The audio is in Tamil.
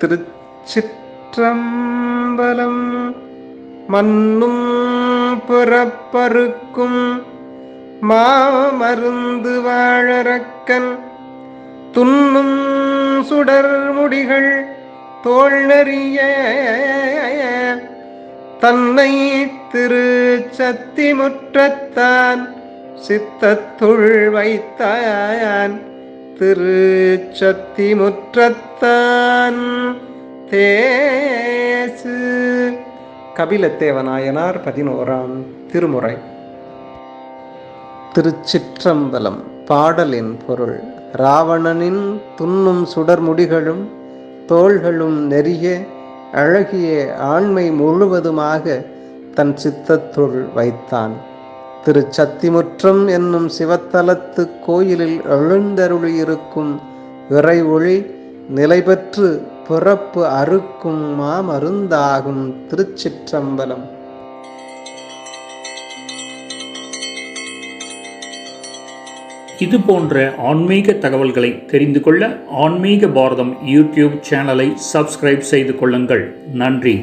திருச்சிற்றம்பலம் மண்ணும் புறப்பருக்கும் மாமருந்து வாழறக்கன் துண்ணும் சுடர் முடிகள் தோல் நெறிய தன்னை திரு சத்திமுற்றத்தான் சித்தத்துள் வைத்தான். திரு சத்திமுற்றத்தான் தேசு. கபிலத்தேவநாயனார் பதினோராம் திருமுறை. திருச்சிற்றம்பலம் பாடலின் பொருள். ராவணனின் துண்ணும் சுடர்முடிகளும் தோள்களும் நெறிய அழகிய ஆண்மை முழுவதுமாக தன் சித்தத்துள் வைத்தான். திரு சத்திமுற்றம் என்னும் சிவத்தலத்து கோயிலில் எழுந்தருளியிருக்கும் இறை ஒளி நிலை பெற்று பிறப்பு அறுக்கும் மாமருந்தாகும் திருச்சிற்றம்பலம். இது போன்ற ஆன்மீக தகவல்களை தெரிந்து கொள்ள ஆன்மீக பாரதம் யூடியூப் சேனலை சப்ஸ்கிரைப் செய்து கொள்ளுங்கள். நன்றி.